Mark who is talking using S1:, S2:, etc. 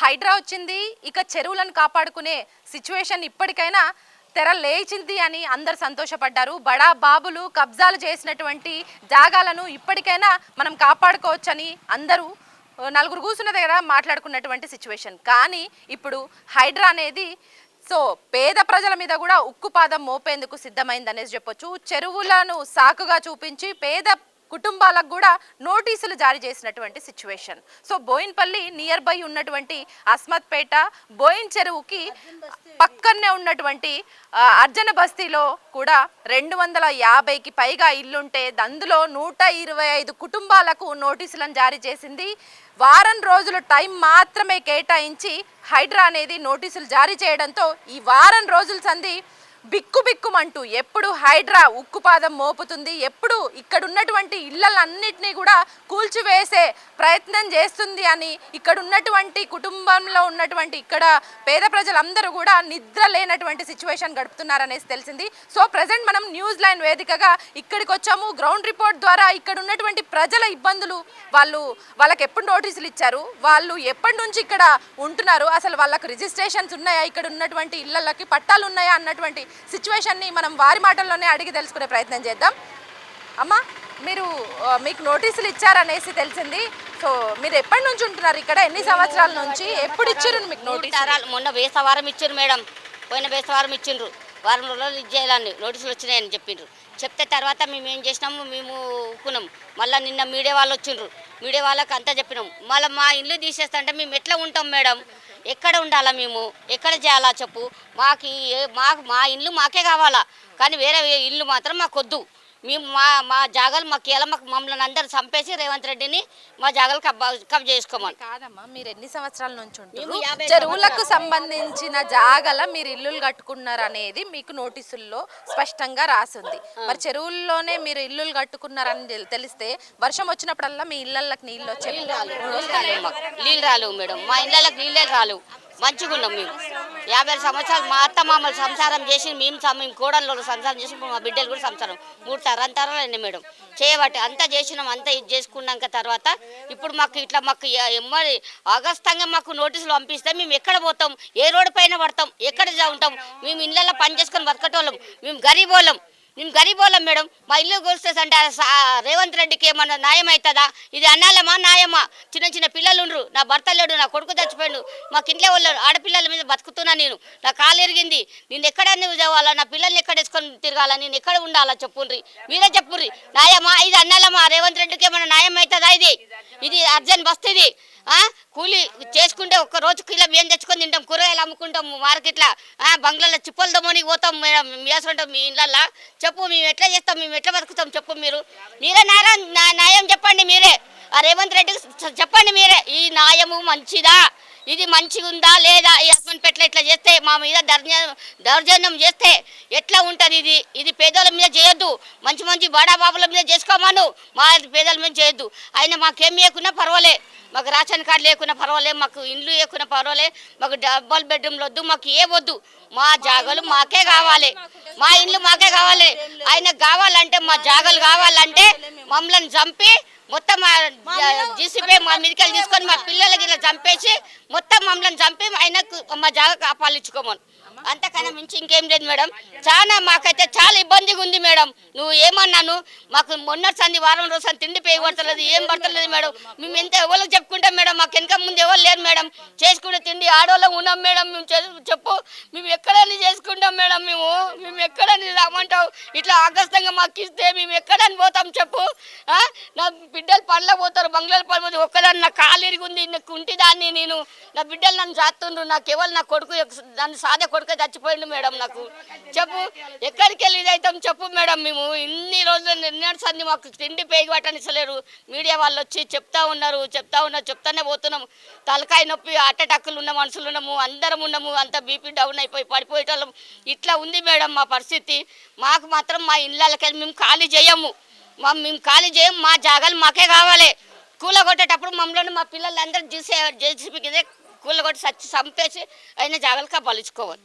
S1: హైడ్రా వచ్చింది. ఇక చెరువులను కాపాడుకునే సిచ్యువేషన్ ఇప్పటికైనా తెర లేచింది అని అందరు సంతోషపడ్డారు. బడా బాబులు కబ్జాలు చేసినటువంటి జాగాలను ఇప్పటికైనా మనం కాపాడుకోవచ్చని అందరూ నలుగురు కూర్చున్న దగ్గర మాట్లాడుకున్నటువంటి సిచ్యువేషన్ కానీ ఇప్పుడు హైడ్రా అనేది సో పేద ప్రజల మీద కూడా ఉక్కుపాదం మోపేందుకు సిద్ధమైంది అనేసి చెప్పొచ్చు. చెరువులను సాకుగా చూపించి పేద కుటుంబాలకు కూడా నోటీసులు జారీ చేసినటువంటి situation so Boinpally near by ఉన్నటువంటి అస్మత్పేట బోయిన్ చెరువుకి పక్కనే ఉన్నటువంటి అర్జన బస్తీలో కూడా రెండు వందల యాభైకి పైగా ఇల్లుంటే అందులో నూట ఇరవై ఐదు కుటుంబాలకు నోటీసులను జారీ చేసింది. వారం రోజుల టైం మాత్రమే కేటాయించి హైడ్రా అనేది నోటీసులు జారీ చేయడంతో ఈ వారం రోజుల సంధి బిక్కుబిక్కుమంటూ ఎప్పుడు హైడ్రా ఉక్కుపాదం మోపుతుంది ఎప్పుడు ఇక్కడ ఉన్నటువంటి ఇళ్ళలన్నిటినీ కూడా కూల్చివేసే ప్రయత్నం చేస్తుంది అని ఇక్కడ ఉన్నటువంటి కుటుంబంలో ఉన్నటువంటి ఇక్కడ పేద ప్రజలందరూ కూడా నిద్ర లేనటువంటి సిచ్యువేషన్ గడుపుతున్నారనేసి తెలిసింది. సో ప్రజెంట్ మనం న్యూస్ లైన్ వేదికగా ఇక్కడికి వచ్చాము గ్రౌండ్ రిపోర్ట్ ద్వారా ఇక్కడ ఉన్నటువంటి ప్రజల ఇబ్బందులు వాళ్ళు వాళ్ళకి ఎప్పుడు నోటీసులు ఇచ్చారు? వాళ్ళు ఎప్పటి నుంచి ఇక్కడ ఉంటున్నారు? అసలు వాళ్ళకు రిజిస్ట్రేషన్స్ ఉన్నాయా? ఇక్కడ ఉన్నటువంటి ఇళ్ళకి పట్టాలు ఉన్నాయా అన్నటువంటి సిచ్యువేషన్ని మనం వారి మాటల్లోనే అడిగి తెలుసుకునే ప్రయత్నం చేద్దాం. అమ్మా మీరు మీకు నోటీసులు ఇచ్చారనేసి తెలిసింది. సో మీరు ఎప్పటి నుంచి ఉంటున్నారు ఇక్కడ? ఎన్ని సంవత్సరాల నుంచి? ఎప్పుడు ఇచ్చారు మీకు నోటీస్
S2: తరాలు మొన్న వేసవారం ఇచ్చిండ్రు మేడం. పోయిన వేసవారం ఇచ్చిండ్రు. వారం రోజులు ఇచ్చేయాలని నోటీసులు వచ్చినాయని చెప్పిండ్రు. చెప్తే తర్వాత మేము ఏం చేసినాము? మేము ఊకున్నాం మళ్ళీ నిన్న మీడియా వాళ్ళు వచ్చిండ్రు. మీడియా వాళ్ళకి అంతా చెప్పినాం. మళ్ళీ మా ఇల్లు తీసేస్తంటే మేము ఎట్లా ఉంటాం మేడం? ఎక్కడ ఉండాలా మేము? ఎక్కడ చేయాలా చెప్పు? మాకు మాకు మా ఇల్లు మాకే కావాలా? కానీ వేరే ఇల్లు మాత్రం మాకొద్దు. మేము మా మా జాగాలు మాకు ఎలా మాకు మమ్మల్ని అందరు చంపేసి రేవంత్ రెడ్డిని మా జాగాలు కబ్ కబ్ చేసుకోమని.
S1: కాదమ్మా మీరు ఎన్ని సంవత్సరాల నుంచి
S2: యాభై
S1: చెరువులకు సంబంధించిన జాగల మీరు ఇల్లులు కట్టుకున్నారు అనేది మీకు నోటీసుల్లో స్పష్టంగా రాసింది. మరి చెరువుల్లోనే మీరు ఇల్లులు కట్టుకున్నారని తెల్- తెలిస్తే వర్షం వచ్చినప్పుడల్లా మీ ఇళ్ళకి నీళ్ళు వచ్చే
S2: నీళ్ళు రాలేవు మేడం. మా ఇళ్ళకి నీళ్ళే రాలేవు. మంచిగా ఉన్నాం మేము. యాభై సంవత్సరాలు మా అత్త మామలు సంసారం చేసి మేము మేము కోడళ్ళు సంసారం చేసి మా బిడ్డలు కూడా సంసారం. మూడు తరంతరాలు అయినా మేడం? చేయబట్టి అంతా చేసినాం అంతా ఇది చేసుకున్నాక తర్వాత ఇప్పుడు మాకు ఇట్లా మాకు ఎమ్మడి అగస్తంగా మాకు నోటీసులు పంపిస్తే మేము ఎక్కడ పోతాం? ఏ రోడ్డు పైన పడతాం? ఎక్కడ ఉంటాం? మేము ఇళ్ళల్లో పని చేసుకొని బతకటోళ్ళం. మేము గరీబోళ్ళం. మేము గరీబోళ్ళం మేడం. మా ఇల్లు కూల్స్తే రేవంత్ రెడ్డికి ఏమన్నా న్యాయం అవుతుందా? ఇది అన్నాలమా న్యాయమా? చిన్న చిన్న పిల్లలుండ్రు నా భర్త లేడు నా కొడుకు చచ్చిపోయాడు. మా కింట్లో వాళ్ళు ఆడపిల్లల మీద బతుకుతున్నా నేను. నా కాలు ఎరిగింది. నేను ఎక్కడ చదవాలా? నా పిల్లల్ని ఎక్కడ వేసుకొని తిరగాల? నేను ఎక్కడ ఉండాలా? చెప్పుండ్రి. మీరే చెప్పుర్రి న్యాయమా? ఇది అన్నాలమా రేవంత్ రెడ్డికి ఏమన్నా న్యాయం అవుతుందా ఇది? ఇది అర్జెంట్ బస్తుంది కూలి చేసుకుంటే ఒక్క రోజు కిలో బియ్యం తెచ్చుకొని తింటాం కూరగాయలు అమ్ముకుంటాం మార్కెట్లో బంగ్లాలో చిప్పలు దమ్మనికి పోతాం వేసుకుంటాం మీ ఇళ్ళల్లో. చెప్పు మేము ఎట్లా చేస్తాం మేము ఎట్లా బతుకుతాం చెప్పు మీరు. మీరే నారా నా- న్యాయం చెప్పండి మీరే. ఆ రేవంత్ రెడ్డికి చెప్పండి మీరే. ఈ న్యాయము మంచిదా? ఇది మంచిగా ఉందా లేదా? ఈ హస్బెండ్ పెట్ల ఇట్లా చేస్తే మా మీద దౌర్జన్యం దౌర్జన్యం చేస్తే ఎట్లా ఉంటుంది ఇది? ఇది పేదోళ్ళ మీద చేయొద్దు. మంచి మంచి బడా బాబుల మీద చేసుకోమను. మా పేదల మీద చేయొద్దు. ఆయన మాకేం చేయకున్నా పర్వాలే. మాకు రేషన్ కార్డు లేకున్నా పర్వాలే మాకు ఇండ్లు లేకున్నా పర్వాలే మాకు డబల్ బెడ్రూమ్లు వద్దు మాకు ఏ వద్దు. మా జాగలు మాకే కావాలి. మా ఇండ్లు మాకే కావాలి. ఆయన కావాలంటే మా జాగలు కావాలంటే మమ్మల్ని చంపి మొత్తం జీసీపీ మా మీదకి తీసుకొని మా పిల్లలకి ఇలా చంపేసి మొత్తం మమ్మల్ని చంపి ఆయనకు మా జాగ కాపాలించుకోమని అంతకన్నా మించి ఇంకేం లేదు మేడం. చాలా మాకైతే చాలా ఇబ్బందిగా ఉంది మేడం. నువ్వు ఏమన్నాను? మాకు మొన్నటి సంది వారం రోజు తిండి పేయి పడతలేదు ఏం పడతలేదు మేడం. మేము ఎంత ఎవరికి చెప్పుకుంటాం మేడం? మాకు వెనక ముందు ఎవరు లేరు మేడం. చేసుకునే తిండి ఆడవాళ్ళం ఉన్నాం మేడం. మేము చెప్పు. మేము ఎక్కడైనా చేసుకుంటాం మేడం మేము. మేము ఎక్కడని రామంటావు? ఇట్లా ఆకస్తంగా మాకు ఇస్తే మేము ఎక్కడని పోతాం చెప్పు. నా బిడ్డలు పనులకు పోతారు బంగ్లాల పని పోతే ఒక్కదాన్ని నా కాలు ఇరిగింది నాకు నేను. నా బిడ్డలు నన్ను చేస్తుండ్రు నాకు ఎవరు నా కొడుకు దాన్ని సాదే కొడుకు చచ్చిపోయిండు మేడం నాకు. చెప్పు ఎక్కడికి వెళ్ళి ఇదైతాం చెప్పు మేడం మేము. ఇన్ని రోజులు నిన్నటి సంది మాకు తిండి పేగి పట్టనిచ్చలేరు మీడియా వాళ్ళు వచ్చి చెప్తా ఉన్నారు చెప్తా ఉన్నారు చెప్తానే పోతున్నాం. తలకాయ నొప్పి అట్టటక్కులు ఉన్న మనుషులు ఉన్నాము అందరం ఉన్నాము. అంత బీపీ డౌన్ అయిపోయి పడిపోయేటోళ్ళం. ఇట్లా ఉంది మేడం మా పరిస్థితి. మాకు మాత్రం మా ఇళ్ళకి మేము ఖాళీ చేయము. మా మేము ఖాళీ చేయము మా జాగాలు మాకే కావాలి. కూల కొట్టేటప్పుడు మమ్మల్ని మా పిల్లలందరూ చేసే జేసీపీకి కూల కొట్టి సచ్చి చంపేసి అయిన జాగాలు కాపాలించుకోవాలి